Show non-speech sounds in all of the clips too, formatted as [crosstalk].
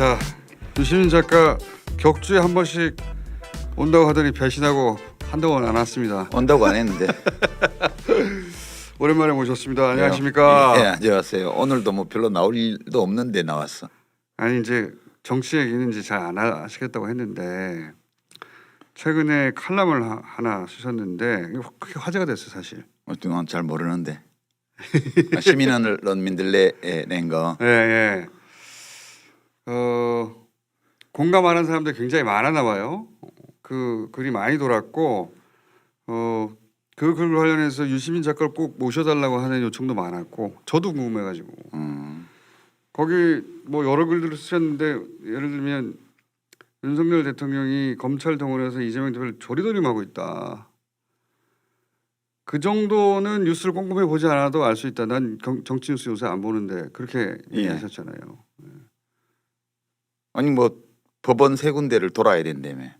자, 유시민 작가 격주에 한 번씩 온다고 하더니 배신하고 한동안 안 왔습니다. 온다고 안 했는데. [laughs] 오랜만에 모셨습니다. 안녕하십니까? 예, 안녕하세요. 오늘도 뭐 별로 나올 일도 없는데 나왔어. 아니 이제 정치 얘기는 이제 잘 안 하시겠다고 했는데 최근에 칼럼을 하- 하나 쓰셨는데 이거 크게 화제가 됐어요 사실. 어떤 잘 모르는데. 아, 시민언론민들 내낸 거. [laughs] 예 예. 어 공감하는 사람들 굉장히 많았나 봐요. 그 글이 많이 돌았고 어 그 글 관련해서 유시민 작가를 꼭 모셔달라고 하는 요청도 많았고 저도 궁금해가지고 음, 거기 뭐 여러 글들을 쓰셨는데 예를 들면 윤석열 대통령이 검찰 동원해서 이재명 대표를 조리돌림하고 있다. 그 정도는 뉴스를 꼼꼼히 보지 않아도 알 수 있다. 난 경- 정치 뉴스 요새 안 보는데 그렇게 예. 얘기하셨잖아요. 아니 뭐 법원 세 군데를 돌아야 된다며.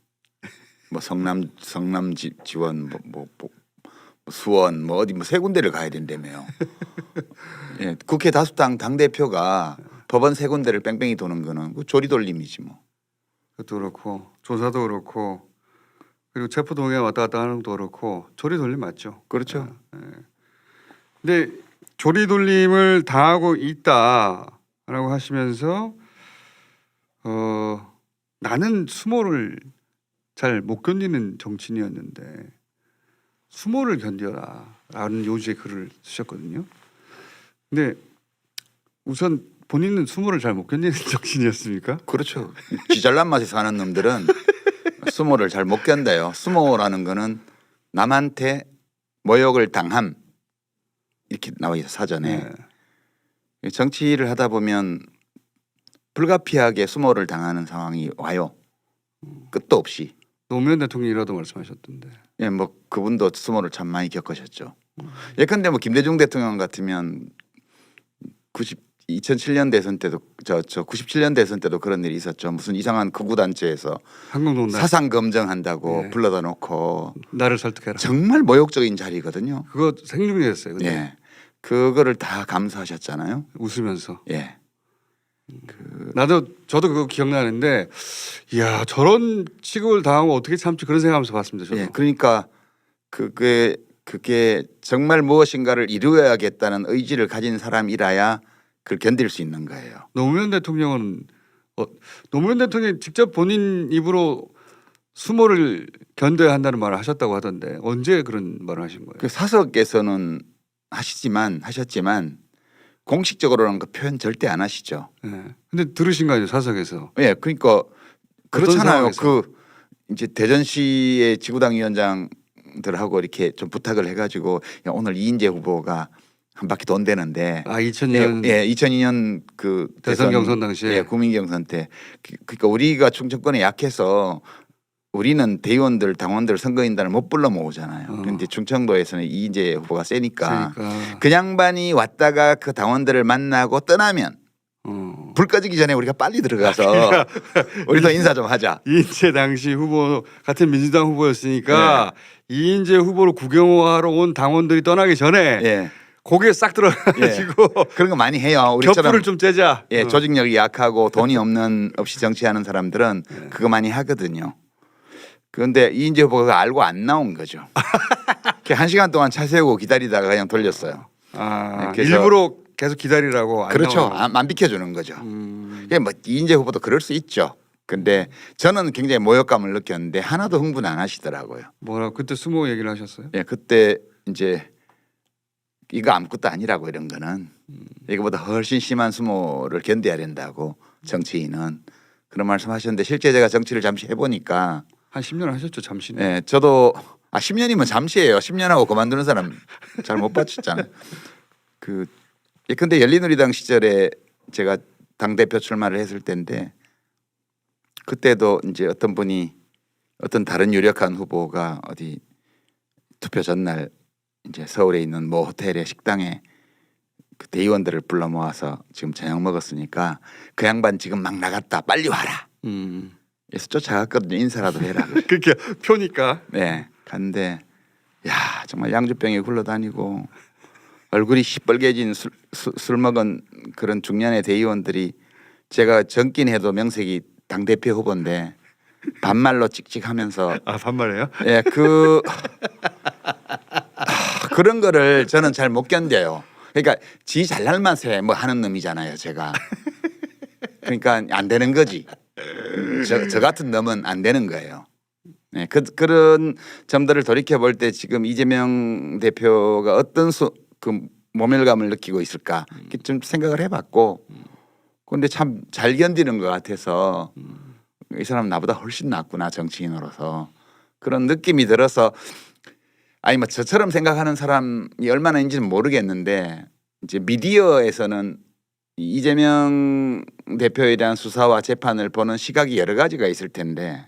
뭐 성남 성남 지, 지원 뭐, 뭐, 뭐, 뭐 수원 뭐 어디 뭐 세 군데를 가야 된다며요. 예, 국회 다수당 당 대표가 법원 세 군데를 뺑뺑이 도는 거는 그 조리돌림이지 뭐. 그것도 그렇고 조사도 그렇고 그리고 체포 동의에 왔다 갔다 하는 것도 그렇고 조리돌림 맞죠. 그렇죠. 근데 조리돌림을 당하고 있다라고 하시면서 어 나는 수모를 잘 못 견디는 정치인이었는데 수모를 견뎌라라는 요지의 글을 쓰셨거든요. 근데 우선 본인은 수모를 잘 못 견디는 [laughs] 정치인이었습니까? 그렇죠. 쥐잘난 맛에 사는 놈들은 수모를 잘 못 견뎌요. 수모라는 거는 남한테 모욕을 당함 이렇게 나와 있어 사전에. 네. 정치를 하다 보면 불가피하게 수모를 당하는 상황이 와요. 끝도 없이. 노무현 대통령이라도 말씀하셨던데. 예, 뭐 그분도 수모를 참 많이 겪으셨죠. 예컨대 뭐 김대중 대통령 같으면 90 2007년 대선 때도 저 저 97년 대선 때도 그런 일이 있었죠. 무슨 이상한 극우 단체에서 사상 검증한다고 네. 불러다 놓고 나를 설득해라. 정말 모욕적인 자리거든요. 그거 생중이었어요. 근데 예. 그거를 다 감수하셨잖아요. 웃으면서. 예. 나도 저도 그거 기억나는데, 이야 저런 취급을 당하고 어떻게 참지 그런 생각하면서 봤습니다. 저도. 예. 그러니까 그게 그게 정말 무엇인가를 이루어야겠다는 의지를 가진 사람이라야 그걸 견딜 수 있는 거예요. 노무현 대통령은 어, 노무현 대통령이 직접 본인 입으로 수모를 견뎌야 한다는 말을 하셨다고 하던데 언제 그런 말을 하신 거예요? 그 사석에서는 하시지만 하셨지만 공식적으로는 그 표현 절대 안 하시죠. 예. 근데 들으신 거 아니에요 사석에서? 예, 그러니까 그렇잖아요. 그 이제 대전시의 지구당 위원장들하고 이렇게 좀 부탁을 해가지고 야, 오늘 이인재 후보가 한 바퀴 돈대는데 아 2000년 예, 2002년 그 대선 경선 당시에 예, 국민 경선 때 그- 그러니까 우리가 충청권에 약해서 우리는 대의원들 당원들 선거인단을 못 불러 모으잖아요. 어. 그런데 충청도에서는 이인재 후보가 세니까 그러니까 그 양반이 왔다가 그 당원들을 만나고 떠나면 어. 불 꺼지기 전에 우리가 빨리 들어가서 [laughs] 우리도 인사 좀 하자. 이인재 당시 후보 같은 민주당 후보였으니까 이인재 후보를 구경하러 온 당원들이 떠나기 전에 예. 고개 싹 들어가지고 그런 거 많이 해요. 우리처럼 좀 째자. 예, 어. 조직력이 약하고 돈이 없는 없이 정치하는 사람들은 그거 많이 하거든요. 그런데 이인재 후보가 알고 안 나온 거죠. [laughs] 그한 시간 동안 차 세우고 기다리다가 그냥 돌렸어요. 아, 네, 그래서- 일부러 계속 기다리라고. 안 그렇죠. 나오라고. 안, 안 비켜주는 거죠. 음, 예, 뭐 이인재 후보도 그럴 수 있죠. 근데 저는 굉장히 모욕감을 느꼈는데 하나도 흥분 안 하시더라고요. 뭐라 그때 수모 얘기를 하셨어요? 예, 그때 이제 이거 아무것도 아니라고 이런 거는 이거보다 훨씬 심한 수모를 견뎌야 된다고 정치인은 그런 말씀하셨는데 실제 제가 정치를 잠시 해보니까 한 10년 하셨죠 잠시는. 예, 저도 아 10년이면 잠시예요. 10년 하고 그만두는 사람 잘 못 봤잖아요. 그 예컨대 열린우리당 시절에 제가 당 대표 출마를 했을 때인데 그때도 이제 어떤 분이 어떤 다른 유력한 후보가 어디 투표 전날 이제 서울에 있는 모 호텔의 식당에 그 대의원들을 불러 모아서 지금 저녁 먹었으니까 그 양반 지금 막 나갔다 빨리 와라. 음. 그래서 쫓아갔거든요. 인사라도 해라. [laughs] 그렇게 표니까. 네, 갔는데 야 정말 양주병에 굴러다니고 얼굴이 시뻘개진 술, 술, 술 먹은 그런 중년의 대의원들이 제가 젊긴 해도 명색이 당 대표 후보인데 반말로 찍찍하면서 아 반말해요? 예, 그 하, 그런 거를 저는 잘 못 견뎌요. 그러니까 지 잘날 맛에 뭐 하는 놈이잖아요, 제가. 그러니까 안 되는 거지. 저, 저 같은 놈은 안 되는 거예요. 네, 그, 그런 점들을 돌이켜 볼 때 지금 이재명 대표가 어떤 수, 그 모멸감을 느끼고 있을까 이렇게 좀 생각을 해봤고, 근데 참 잘 견디는 것 같아서 이 사람 나보다 훨씬 낫구나 정치인으로서 그런 느낌이 들어서 아니 뭐 저처럼 생각하는 사람이 얼마나 있는지는 모르겠는데 이제 미디어에서는 이 이재명 대표에 대한 수사와 재판을 보는 시각이 여러 가지가 있을 텐데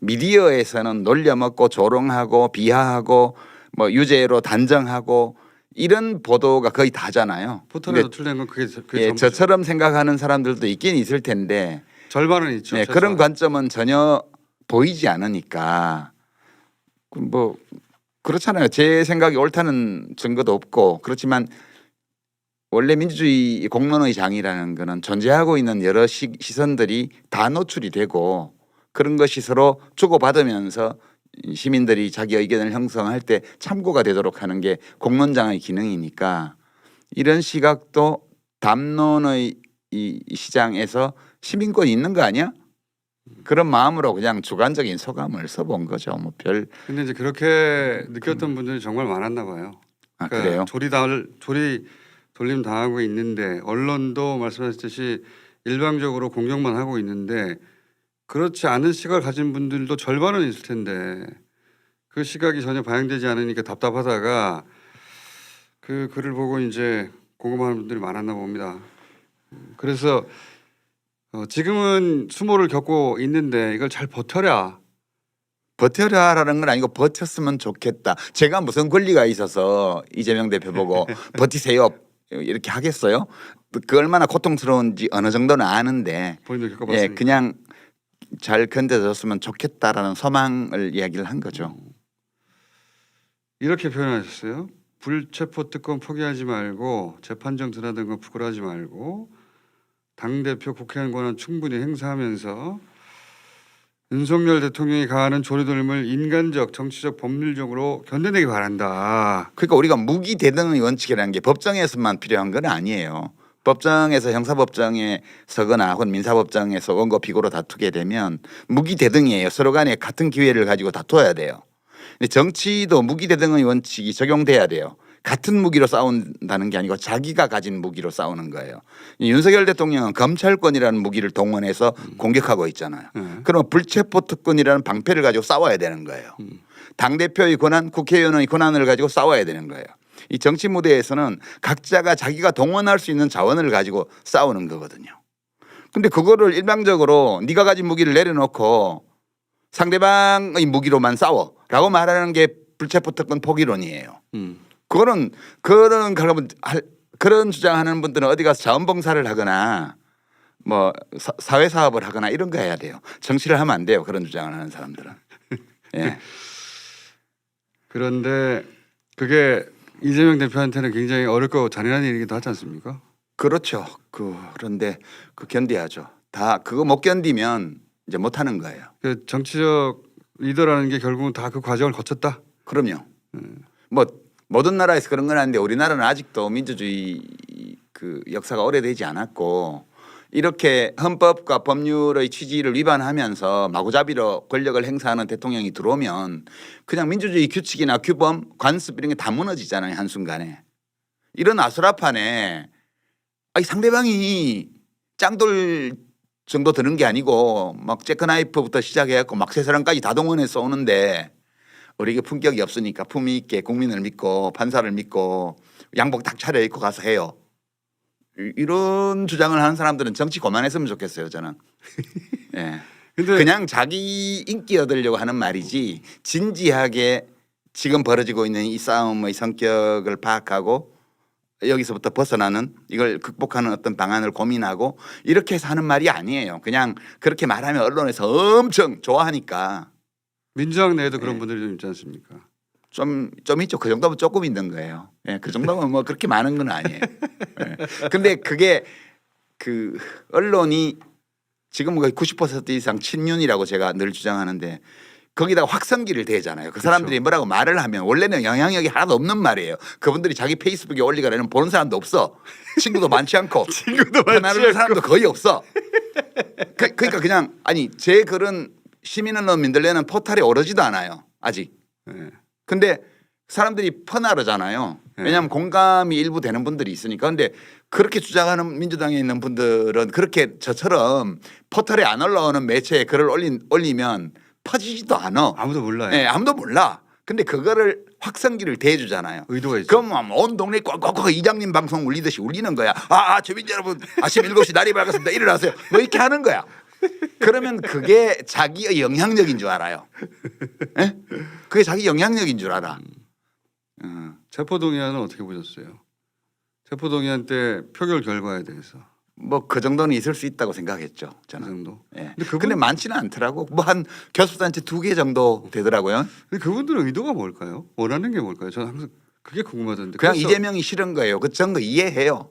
미디어에서는 놀려먹고 조롱하고 비하하고 뭐 유죄로 단정하고 이런 보도가 거의 다잖아요. 포털에서 틀린 건 그게 그게 예, 전부죠. 저처럼 생각하는 사람들도 있긴 있을 텐데 절반은 있죠. 네, 최소한. 그런 관점은 전혀 보이지 않으니까 그뭐 그렇잖아요. 제 생각이 옳다는 증거도 없고 그렇지만 원래 민주주의 공론의 장이라는 거는 존재하고 있는 여러 시, 시선들이 다 노출이 되고 그런 것이 서로 주고받으면서 시민들이 자기 의견을 형성할 때 참고가 되도록 하는 게 공론장의 기능이니까 이런 시각도 담론의 이이 시장에서 시민권이 있는 거 아니야? 그런 마음으로 그냥 주관적인 소감을 써본 거죠. 뭐 별 근데 이제 그렇게 느꼈던 분들이 정말 많았나 봐요. 아, 그러니까 그래요. 조리 달 조리 돌림 당하고 있는데 언론도 말씀하셨듯이 일방적으로 공격만 하고 있는데 그렇지 않은 시각을 가진 분들도 절반은 있을 텐데 그 시각이 전혀 반영되지 않으니까 답답하다가 그 글을 보고 이제 궁금한 분들이 많았나 봅니다. 음, 그래서 어, 지금은 수모를 겪고 있는데 이걸 잘 버텨라. 버텨라라는 건 아니고 버텼으면 좋겠다. 제가 무슨 권리가 있어서 이재명 대표 보고 [laughs] 버티세요 이렇게 하겠어요? 그 얼마나 고통스러운지 어느 정도는 아는데 예. 그냥 잘 견뎌줬으면 좋겠다라는 소망을 이야기를 한 거죠. 이렇게 표현하셨어요. 불체포 특권 포기하지 말고 재판정 드나든 거 부끄러워하지 말고 당 대표 국회의원 권한 충분히 행사하면서 윤석열 대통령이 가하는 조리돌림을 인간적, 정치적, 법률적으로 견뎌내기 바란다. 그러니까 우리가 무기 대등의 원칙이라는 게 법정에서만 필요한 건 아니에요. 법정에서 형사법정에 서거나 혹은 민사법정에서 원고 피고로 다투게 되면 무기 대등이에요. 서로 간에 같은 기회를 가지고 다투어야 돼요. 근데 정치도 무기 대등의 원칙이 적용돼야 돼요. 같은 무기로 싸운다는 게 아니고 자기가 가진 무기로 싸우는 거예요. 이 윤석열 대통령은 검찰권이라는 무기를 동원해서 공격하고 있잖아요. 네. 그러면 불체포 특권이라는 방패를 가지고 싸워야 되는 거예요. 당 대표의 권한, 국회의원의 권한을 가지고 싸워야 되는 거예요. 이 정치 무대에서는 각자가 자기가 동원할 수 있는 자원을 가지고 싸우는 거거든요. 근데 그거를 일방적으로 네가 가진 무기를 내려놓고 상대방의 무기로만 싸워라고 말하는 게 불체포 특권 포기론이에요. 음. 그거는 그런 그런 주장하는 분들은 어디 가서 자원봉사를 하거나 뭐 사- 사회 사업을 하거나 이런 거 해야 돼요. 정치를 하면 안 돼요. 그런 주장을 하는 사람들은. [laughs] 예. 그런데 그게 이재명 대표한테는 굉장히 어렵고 잔인한 일이기도 하지 않습니까? 그렇죠. 그 그런데 그 견뎌야죠. 다 그거 못 견디면 이제 못 하는 거예요. 그 정치적 리더라는 게 결국은 다 그 과정을 거쳤다. 그럼요. 뭐 모든 나라에서 그런 건 아닌데 우리나라는 아직도 민주주의 그 역사가 오래되지 않았고 이렇게 헌법과 법률의 취지를 위반하면서 마구잡이로 권력을 행사하는 대통령이 들어오면 그냥 민주주의 규칙이나 규범, 관습 이런 게 다 무너지잖아요 한순간에. 이런 아수라판에 아니 상대방이 짱돌 정도 드는 게 아니고 막 제크나이프부터 시작해갖고 막 세 사람까지 다 동원해서 오는데 우리에게 품격이 없으니까 품위 있게 국민을 믿고 판사를 믿고 양복 딱 차려입고 가서 해요. 이- 이런 주장을 하는 사람들은 정치 그만했으면 좋겠어요 저는. [laughs] 예. 근데 그냥 자기 인기 얻으려고 하는 말이지 진지하게 지금 벌어지고 있는 이 싸움의 성격을 파악하고 여기서부터 벗어나는 이걸 극복하는 어떤 방안을 고민하고 이렇게 해서 하는 말이 아니에요. 그냥 그렇게 말하면 언론에서 엄청 좋아하니까 민주당 내에도 그런 네. 분들이 좀 있지 않습니까? 좀, 좀 있죠. 그 정도면 조금 있는 거예요. 예, 그 정도면 뭐 그렇게 많은 건 아니에요. 예. 근데 그게 그 언론이 지금 거의 90% 이상 친윤이라고 제가 늘 주장하는데 거기다가 확성기를 대잖아요. 그 사람들이 뭐라고 말을 하면 원래는 영향력이 하나도 없는 말이에요. 그분들이 자기 페이스북에 올리거나 보는 사람도 없어. 친구도 많지 않고 [laughs] 친구도 전화하는 사람도 거의 없어. 그, 그러니까 그냥 아니 제 글은 시민언론 민들레는 포탈에 오르지도 않아요. 아직. 네. 근데 사람들이 퍼나르잖아요. 네. 왜냐하면 공감이 일부 되는 분들이 있으니까. 근데 그렇게 주장하는 민주당에 있는 분들은 그렇게 저처럼 포털에 안 올라오는 매체에 글을 올린, 올리면 퍼지지도 않아. 아무도 몰라요. 예, 아무도 몰라. 근데 그거를 확성기를 대주잖아요. 의도가 있죠. 그럼 뭐온 동네 꽉꽉꽉 이장님 방송 울리듯이 울리는 거야. 아, 아 주민 여러분 아침 7시 날이 밝았습니다. 일어나세요. 뭐 이렇게 하는 거야. 그러면 그게 자기의 영향력인 줄 알아요. 예? 그게 자기 영향력인 줄 알아. 어. 체포동의안은 어떻게 보셨어요? 체포동의안 때 표결 결과에 대해서 뭐 그 정도는 있을 수 있다고 생각했죠. 그 저는. 정도. 예. 근데 그분- 근데 많지는 않더라고. 뭐 한 교섭단체 두 개 정도 되더라고요. 근데 그분들의 의도가 뭘까요? 원하는 게 뭘까요? 저는 항상 그게 궁금하던데. 그냥 그래서 이재명이 싫은 거예요. 그 정도 이해해요.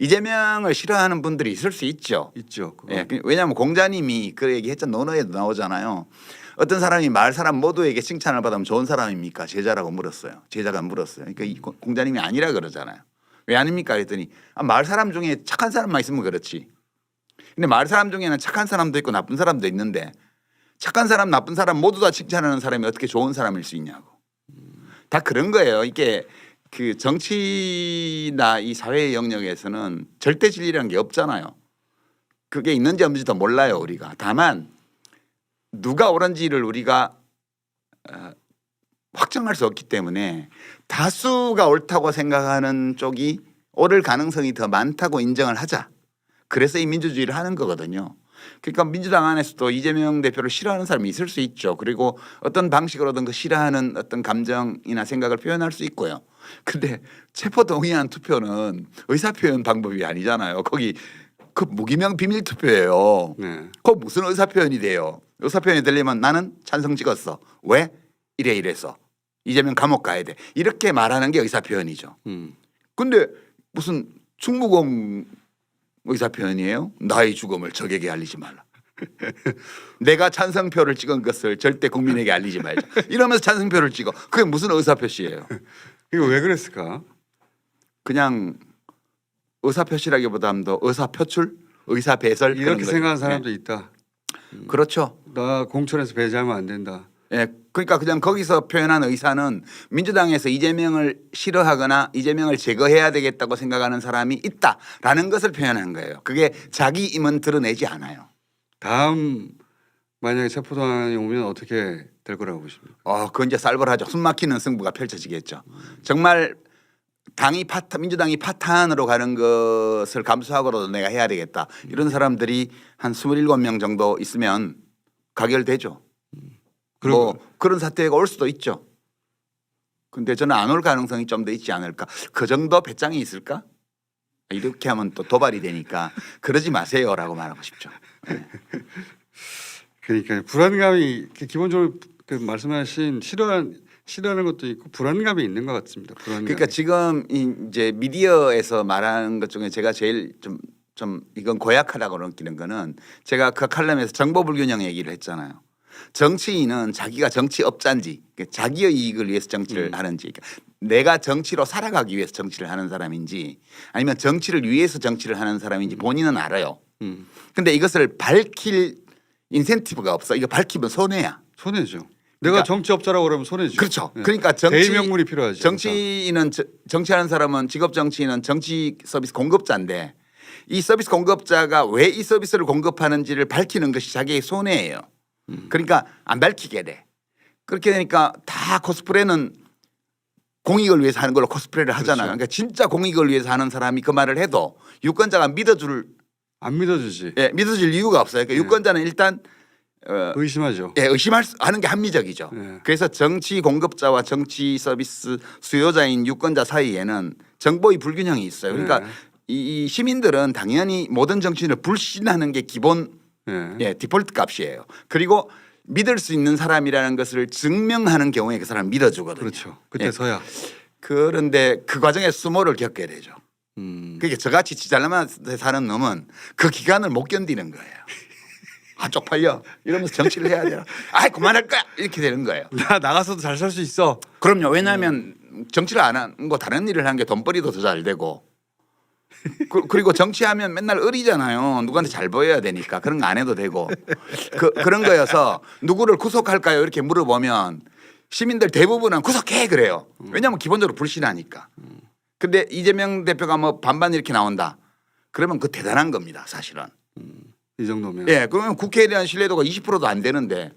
이재명을 싫어하는 분들이 있을 수 있죠. 있죠. 예, 그- 왜냐하면 공자님이 그 얘기했잖아. 논어에도 나오잖아요. 어떤 사람이 말 사람 모두에게 칭찬을 받으면 좋은 사람입니까? 제자라고 물었어요. 제자가 물었어요. 그러니까 공자님이 아니라 그러잖아요. 왜 아닙니까? 그랬더니 아, 마을 사람 중에 착한 사람만 있으면 그렇지. 근데 마을 사람 중에는 착한 사람도 있고 나쁜 사람도 있는데 착한 사람, 나쁜 사람 모두 다 칭찬하는 사람이 어떻게 좋은 사람일 수 있냐고. 다 그런 거예요. 이게 그 정치나 이 사회 영역에서는 절대 진리라는 게 없잖아요. 그게 있는지 없는지도 몰라요 우리가. 다만 누가 옳은지를 우리가 어, 확정할 수 없기 때문에 다수가 옳다고 생각하는 쪽이 옳을 가능성이 더 많다고 인정을 하자. 그래서 이 민주주의를 하는 거거든요. 그러니까 민주당 안에서도 이재명 대표를 싫어하는 사람이 있을 수 있죠. 그리고 어떤 방식으로든 그 싫어하는 어떤 감정이나 생각을 표현할 수 있고요. 근데 체포 동의안 투표는 의사 표현 방법이 아니잖아요. 거기 그 무기명 비밀 투표예요. 네. 그 무슨 의사 표현이 돼요? 의사 표현이 되려면 나는 찬성 찍었어. 왜? 이래 이래서 이재명 감옥 가야 돼. 이렇게 말하는 게 의사 표현이죠. 음. 근데 무슨 충무공 의사 표현이에요? 나의 죽음을 적에게 알리지 말라. [laughs] 내가 찬성표를 찍은 것을 절대 국민에게 알리지 말자. 이러면서 찬성표를 찍어. 그게 무슨 의사 표시예요? 이거 왜 그랬을까? 그냥 의사 표시라기보다는 더 의사 표출, 의사 배설 그런 이렇게. 생각하는 네. 사람도 있다. 그렇죠. 나 공천에서 배제하면 안 된다. 예, 그러니까 그냥 거기서 표현한 의사는 민주당에서 이재명을 싫어하거나 이재명을 제거해야 되겠다고 생각하는 사람이 있다라는 것을 표현한 거예요. 그게 자기 임은 드러내지 않아요. 다음 만약에 체포동의안이 오면 어떻게 될 거라고 보십니까? 어, 그건 이제 쌀벌하죠. 숨막히는 승부가 펼쳐지겠죠. 정말 당이 파타 민주당이 파탄으로 가는 것을 감수하고라도 내가 해야 되겠다. 이런 사람들이 한 27명 정도 있으면 가결되죠. 뭐 그런 사태가 올 수도 있죠. 근데 저는 안 올 가능성이 좀 더 있지 않을까. 그 정도 배짱이 있을까? 이렇게 하면 또 도발이 되니까 그러지 마세요라고 말하고 싶죠. [laughs] 그러니까 불안감이 기본적으로 그 말씀하신 싫어한 싫어하는 것도 있고 불안감이 있는 것 같습니다. 불안감. 그러니까 지금 이- 이제 미디어에서 말하는 것 중에 제가 제일 좀좀 이건 고약하다고 느끼는 거는 제가 그 칼럼에서 정보 불균형 얘기를 했잖아요. 정치인은 자기가 정치업자인지 그러니까 자기의 이익을 위해서 정치를 음. 하는지 그러니까 내가 정치로 살아가기 위해서 정치를 하는 사람인지 아니면 정치를 위해서 정치를 하는 사람인지 본인은 알아요. 음, 근데 이것을 밝힐 인센티브가 없어. 이거 밝히면 손해야. 손해죠. 내가 그러니까- 정치업자라고 그러면 손해죠. 그렇죠. 네. 그러니까 정치 대의명분이 필요하죠. 정치인은 저- 정치하는 사람은 직업 정치인은 정치 서비스 공급자인데 이 서비스 공급자가 왜 이 서비스를 공급하는지를 밝히는 것이 자기의 손해예요. 음. 그러니까 안 밝히게 돼. 그렇게 되니까 다 코스프레는 공익을 위해서 하는 걸로 코스프레를 하잖아요. 그렇죠. 그러니까 진짜 공익을 위해서 하는 사람이 그 말을 해도 유권자가 믿어줄 안 믿어주지. 예, 믿어줄 이유가 없어요. 그러니까 네. 유권자는 일단 어, 의심하죠. 예, 의심할 수, 하는 게 합리적이죠. 네. 그래서 정치 공급자와 정치 서비스 수요자인 유권자 사이에는 정보의 불균형이 있어요. 그러니까 네. 이, 이 시민들은 당연히 모든 정치인을 불신하는 게 기본 예. 예, 디폴트 값이에요. 그리고 믿을 수 있는 사람이라는 것을 증명하는 경우에 그 사람 믿어주거든요. 그렇죠. 그때서야 그런데 그 과정에 수모를 겪게 되죠. 음. 그게 저같이 지잘나만 사는 놈은 그 기간을 못 견디는 거예요. 아 쪽팔려 이러면서 정치를 해야 돼요. 아 그만할 거야 이렇게 되는 거예요. 나 나가서도 잘 살 수 있어. 그럼요. 왜냐하면 정치를 안 하고 다른 일을 하는 게 돈벌이도 더 잘 되고 그, 그리고 정치하면 맨날 어리잖아요. 누구한테 잘 보여야 되니까 그런 거 안 해도 되고 그, 그런 거여서 누구를 구속할까요? 이렇게 물어보면 시민들 대부분은 구속해 그래요. 왜냐하면 기본적으로 불신하니까. 근데 이재명 대표가 뭐 반반 이렇게 나온다. 그러면 그 대단한 겁니다. 사실은. 이 정도면. 예, 그러면 국회에 대한 신뢰도가 20%도 안 되는데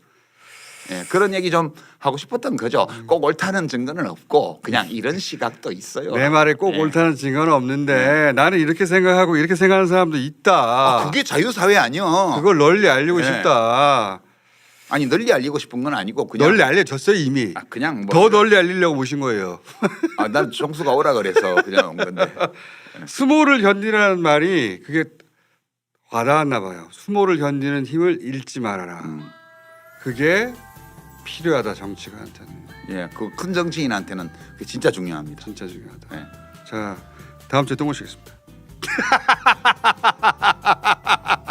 예, 그런 얘기 좀 하고 싶었던 거죠. 꼭 옳다는 증거는 없고 그냥 이런 시각도 있어요. 내 말에 꼭 예. 옳다는 증거는 없는데 나는 이렇게 생각하고 이렇게 생각하는 사람도 있다. 아, 그게 자유사회 아니요. 그걸 널리 알리고 예. 싶다. 아니 널리 알리고 싶은 건 아니고 그냥 널리 알려졌어요 이미. 아, 그냥 뭐 더 널리 알리려고 모신 거예요. [laughs] 아, 난 정수가 오라 그래서 그냥 온 건데. [laughs] 수모를 견디라는 말이 그게 와닿았나 봐요. 수모를 견디는 힘을 잃지 말아라. 음, 그게 필요하다 정치가한테는 예, 그 큰 정치인한테는 그게 진짜 중요합니다. 진짜 중요하다. 예. 자 다음 주에 또 모시겠습니다. [laughs]